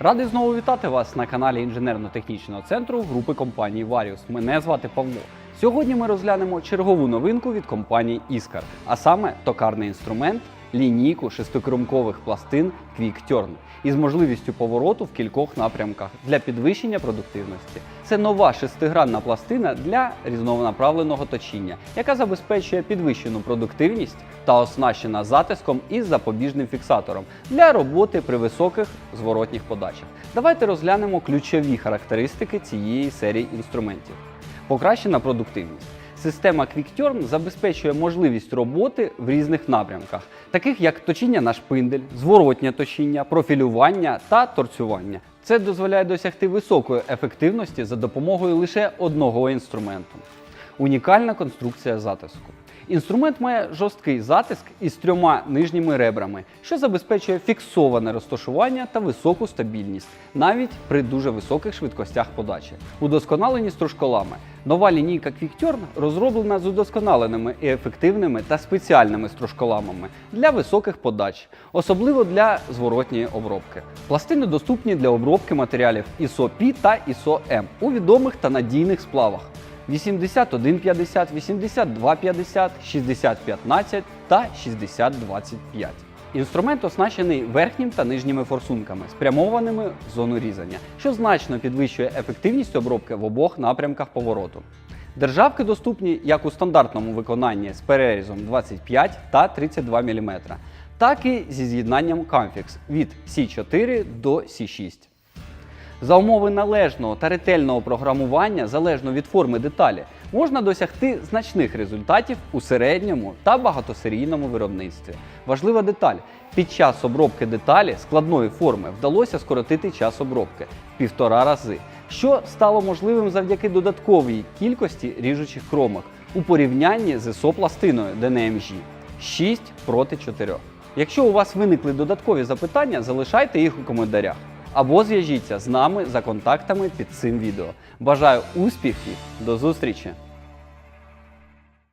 Радий знову вітати вас на каналі інженерно-технічного центру групи компанії Varius. Мене звати Павло. Сьогодні ми розглянемо чергову новинку від компанії Іскар, а саме токарний інструмент, лінійку шестикромкових пластин Quick Turn із можливістю повороту в кількох напрямках для підвищення продуктивності. Це нова шестигранна пластина для різнонаправленого точіння, яка забезпечує підвищену продуктивність та оснащена затиском із запобіжним фіксатором для роботи при високих зворотніх подачах. Давайте розглянемо ключові характеристики цієї серії інструментів. Покращена продуктивність. Система QuickTurn забезпечує можливість роботи в різних напрямках, таких як точіння на шпиндель, зворотнє точіння, профілювання та торцювання. Це дозволяє досягти високої ефективності за допомогою лише одного інструменту. Унікальна конструкція затиску. Інструмент має жорсткий затиск із трьома нижніми ребрами, що забезпечує фіксоване розташування та високу стабільність, навіть при дуже високих швидкостях подачі. Удосконалені стружколами. Нова лінійка QuickTurn розроблена з удосконаленими і ефективними та спеціальними стружколамами для високих подач, особливо для зворотньої обробки. Пластини доступні для обробки матеріалів ISO P та ISO M у відомих та надійних сплавах. 8150, 8250, 6015 та 6025. Інструмент оснащений верхнім та нижніми форсунками, спрямованими в зону різання, що значно підвищує ефективність обробки в обох напрямках повороту. Державки доступні як у стандартному виконанні з перерізом 25 та 32 мм, так і зі з'єднанням Comfix від C4 до C6. За умови належного та ретельного програмування, залежно від форми деталі, можна досягти значних результатів у середньому та багатосерійному виробництві. Важлива деталь: під час обробки деталі складної форми вдалося скоротити час обробки півтора рази, що стало можливим завдяки додатковій кількості ріжучих кромок у порівнянні з ІСО-пластиною DNMG 6 проти 4. Якщо у вас виникли додаткові запитання, залишайте їх у коментарях або зв'яжіться з нами за контактами під цим відео. Бажаю успіхів, до зустрічі!